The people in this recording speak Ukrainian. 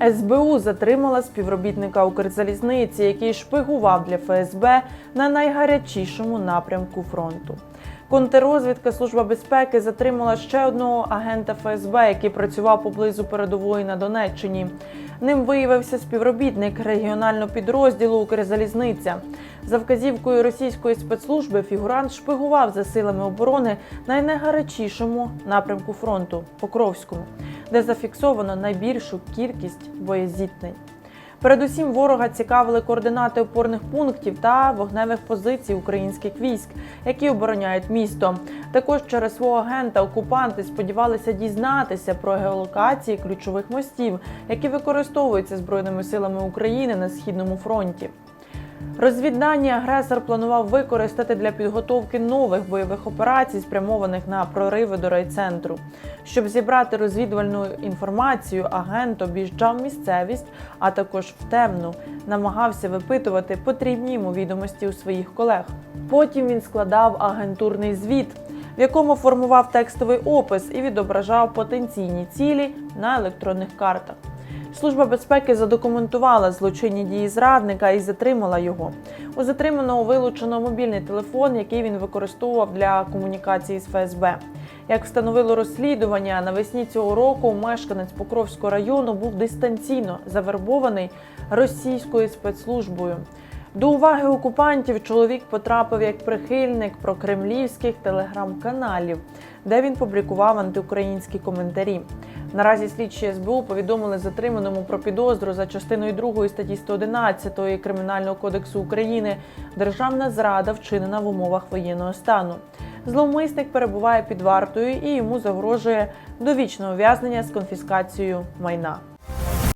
СБУ затримала співробітника Укрзалізниці, який шпигував для ФСБ на найгарячішому напрямку фронту. Контррозвідка Служба безпеки затримала ще одного агента ФСБ, який працював поблизу передової на Донеччині. Ним виявився співробітник регіонального підрозділу Укрзалізниця. За вказівкою російської спецслужби фігурант шпигував за силами оборони на найгарячішому напрямку фронту Покровському, де зафіксовано найбільшу кількість боєзіткнень. Передусім ворога цікавили координати опорних пунктів та вогневих позицій українських військ, які обороняють місто. Також через свого агента окупанти сподівалися дізнатися про геолокації ключових мостів, які використовуються збройними силами України на східному фронті. Розвіддані агресор планував використати для підготовки нових бойових операцій, спрямованих на прориви до райцентру. Щоб зібрати розвідувальну інформацію, агент об'їжджав місцевість, а також в темну, намагався випитувати потрібні йому відомості у своїх колег. Потім він складав агентурний звіт, в якому формував текстовий опис і відображав потенційні цілі на електронних картах. Служба безпеки задокументувала злочинні дії зрадника і затримала його. У затриманого вилучено мобільний телефон, який він використовував для комунікації з ФСБ. Як встановило розслідування, навесні цього року мешканець Покровського району був дистанційно завербований російською спецслужбою. До уваги окупантів чоловік потрапив як прихильник прокремлівських телеграм-каналів, де він публікував антиукраїнські коментарі. Наразі слідчі СБУ повідомили затриманому про підозру за частиною 2 статті 111 Кримінального кодексу України Державна зрада вчинена в умовах воєнного стану. Зловмисник перебуває під вартою і йому загрожує довічне ув'язнення з конфіскацією майна.